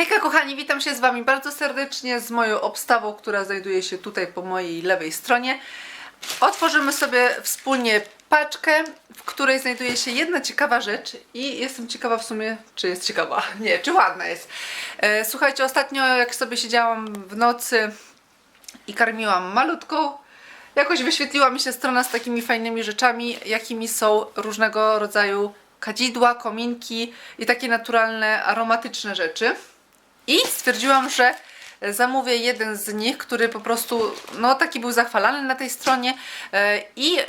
Hejka kochani, witam się z Wami bardzo serdecznie z moją obstawą, która znajduje się tutaj po mojej lewej stronie. Otworzymy sobie wspólnie paczkę, w której znajduje się jedna ciekawa rzecz i jestem ciekawa w sumie, czy jest ciekawa, nie, czy ładna jest. E, Słuchajcie, ostatnio jak sobie siedziałam w nocy i karmiłam malutką, jakoś wyświetliła mi się strona z takimi fajnymi rzeczami, jakimi są różnego rodzaju kadzidła, kominki i takie naturalne, aromatyczne rzeczy. I stwierdziłam, że zamówię jeden z nich, który po prostu, no taki był zachwalany na tej stronie e, i e,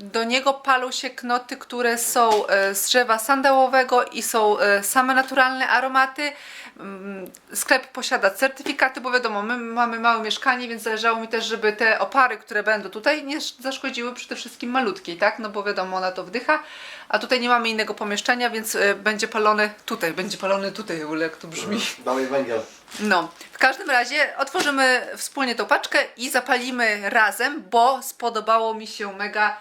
do niego palą się knoty, które są e, z drzewa sandałowego i są same naturalne aromaty. Mm, Sklep posiada certyfikaty, bo wiadomo, my mamy małe mieszkanie, więc zależało mi też, żeby te opary, które będą tutaj, nie zaszkodziły przede wszystkim malutkiej, tak? No bo wiadomo, ona to wdycha, a tutaj nie mamy innego pomieszczenia, więc będzie palony tutaj, będzie palony tutaj, w ogóle jak to brzmi. Dalej węgiel. No, w każdym razie otworzymy wspólnie tą paczkę i zapalimy razem, bo spodobało mi się mega,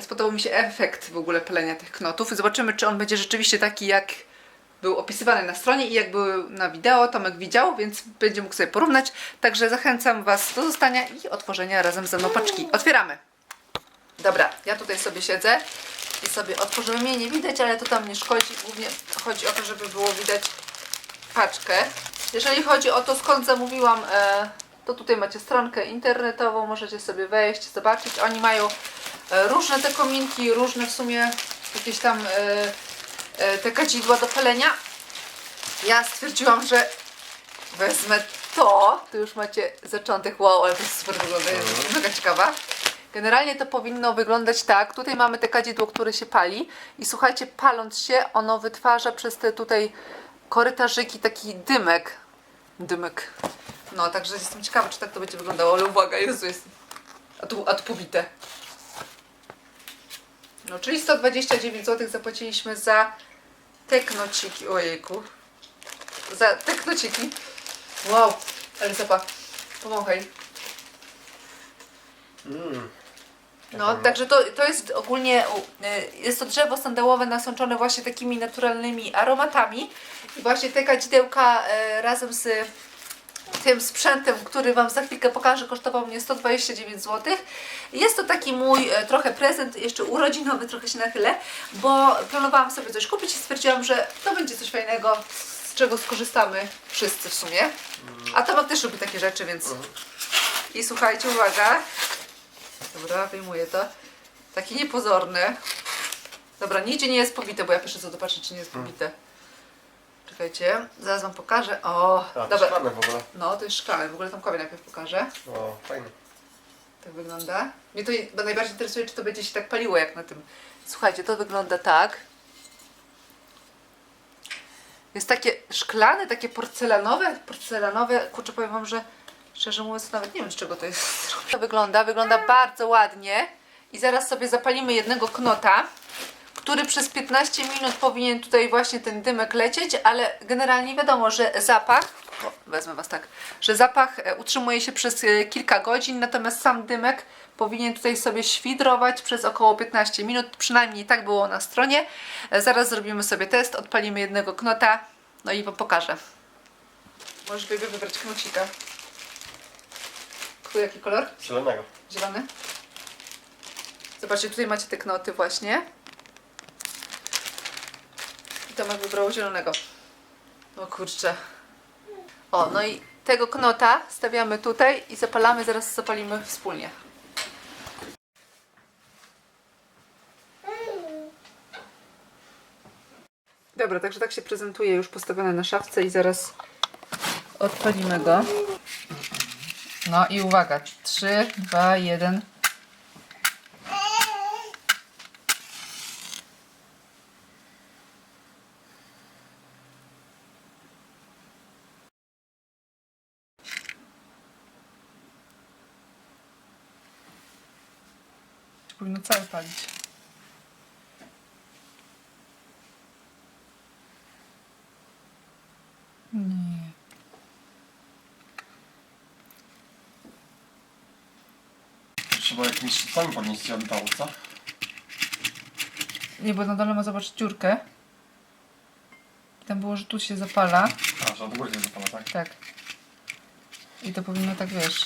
spodobał mi się efekt w ogóle palenia tych knotów. Zobaczymy, czy on będzie rzeczywiście taki, jak był opisywany na stronie i jak był na wideo, Tomek widział, więc będzie mógł sobie porównać. Także zachęcam Was do zostania i otworzenia razem ze mną paczki. Otwieramy! Dobra, ja tutaj sobie siedzę i sobie otworzymy. Mnie nie widać, ale to tam nie szkodzi. Głównie chodzi o to, żeby było widać paczkę. Jeżeli chodzi o to, skąd zamówiłam, e, to tutaj macie stronkę internetową, możecie sobie wejść, zobaczyć. Oni mają e, różne te kominki, różne w sumie jakieś tam e, te kadzidła do palenia. Ja stwierdziłam, że wezmę to. Tu już macie zaczątek. Wow, ale to super wygląda. Jest mega ciekawa. Generalnie to powinno wyglądać tak. Tutaj mamy te kadzidło, które się pali i słuchajcie, paląc się, ono wytwarza przez te tutaj korytarzyki taki dymek. Dymek. No, także jestem ciekawa, czy tak to będzie wyglądało, ale uwaga, Jezu, jest... A tu, a. No, czyli 129 zł zapłaciliśmy za te knociki. Ojejku. Za te knociki. Wow, ale zapach. Pomachaj. Mm. No, także to, to jest ogólnie, y, jest to drzewo sandałowe nasączone właśnie takimi naturalnymi aromatami i właśnie te kadzidełka e, razem z tym sprzętem, który Wam za chwilkę pokażę, kosztował mnie 129 zł. Jest to taki mój e, trochę prezent, jeszcze urodzinowy, trochę się nachylę, bo planowałam sobie coś kupić i stwierdziłam, że to będzie coś fajnego, z czego skorzystamy wszyscy w sumie. A Tomek też lubi takie rzeczy, więc... I słuchajcie, uwaga, Dobra, wyjmuję to. Taki niepozorny. Dobra, nigdzie nie jest pobite, bo ja pierwsze co zobaczę, czy nie jest pobite. Czekajcie, zaraz wam pokażę. O, A, to dobra. szklane w ogóle. No, to jest szklane. W ogóle Tomkowi najpierw pokażę. O, fajnie. Tak wygląda. Mnie to bo najbardziej interesuje, czy to będzie się tak paliło, jak na tym. Słuchajcie, to wygląda tak. Jest takie szklane, takie porcelanowe, porcelanowe. Kurczę, powiem wam, że szczerze mówiąc nawet nie wiem, z czego to jest. To wygląda, wygląda bardzo ładnie. I zaraz sobie zapalimy jednego knota, który przez 15 minut powinien tutaj właśnie ten dymek lecieć, ale generalnie wiadomo, że zapach, o, wezmę was tak, że zapach e, utrzymuje się przez e, kilka godzin, natomiast sam dymek powinien tutaj sobie świdrować przez około 15 minut, przynajmniej tak było na stronie. E, Zaraz zrobimy sobie test, odpalimy jednego knota, no i wam pokażę. Możesz wybrać knocika. Który jaki kolor? Zielonego. Zielony? Zobaczcie, tutaj macie te knoty właśnie. I Tomek wybrał zielonego. O kurczę. O, no i tego knota stawiamy tutaj i zapalamy, zaraz zapalimy wspólnie. Dobra, także tak się prezentuje już postawione na szafce i zaraz odpalimy go. No i uwaga, 3, 2, 1. Powinno całe palić. Trzeba jakimś sami podnieść od dołu, co? Nie, bo na dole ma zobaczyć dziurkę. Tam było, że tu się zapala. A, że od góry się zapala, tak? Tak. I to powinno tak, wiesz...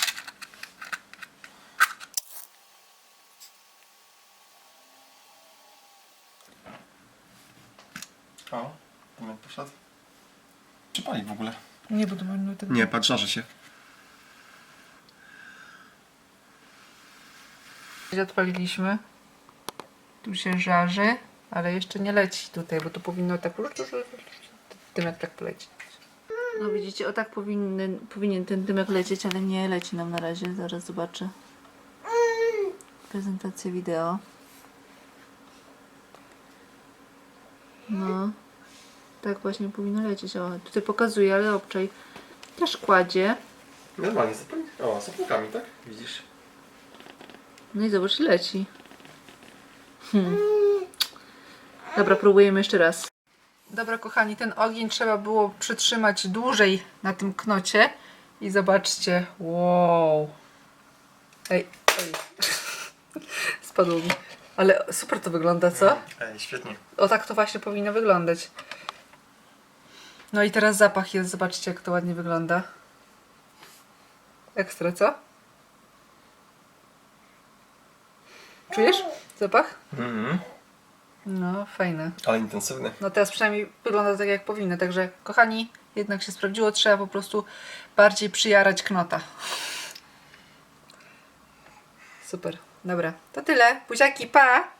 O, tam jak poszedł. Czy pali w ogóle? Nie, bo to powinno tak... Nie, patrz, żarzy się. Odpaliliśmy. Tu się żarzy, ale jeszcze nie leci tutaj, bo to powinno tak... Dymek tak polecieć. No widzicie, o tak powinny, powinien ten dymek lecieć, ale nie leci nam na razie. Zaraz zobaczę. Prezentację wideo. No. Tak właśnie powinno lecieć. O, tutaj pokazuje, ale obczaj też kładzie. Normalnie, zapali. O, z opłukami, tak? Widzisz? No i zobacz, leci. Hmm. Dobra, próbujemy jeszcze raz. Dobra, kochani, ten ogień trzeba było przytrzymać dłużej na tym knocie. I zobaczcie, wow. Ej, ej. Spadło mi. Ale super to wygląda, co? Ej, świetnie. O tak to właśnie powinno wyglądać. No i teraz zapach jest, zobaczcie jak to ładnie wygląda. Ekstra, co? Czujesz zapach? Mhm. No, fajny. Ale intensywny. No teraz przynajmniej wygląda tak jak powinno. Także kochani, jednak się sprawdziło, trzeba po prostu bardziej przyjarać knota. Super. Dobra, to tyle. Buziaki, pa!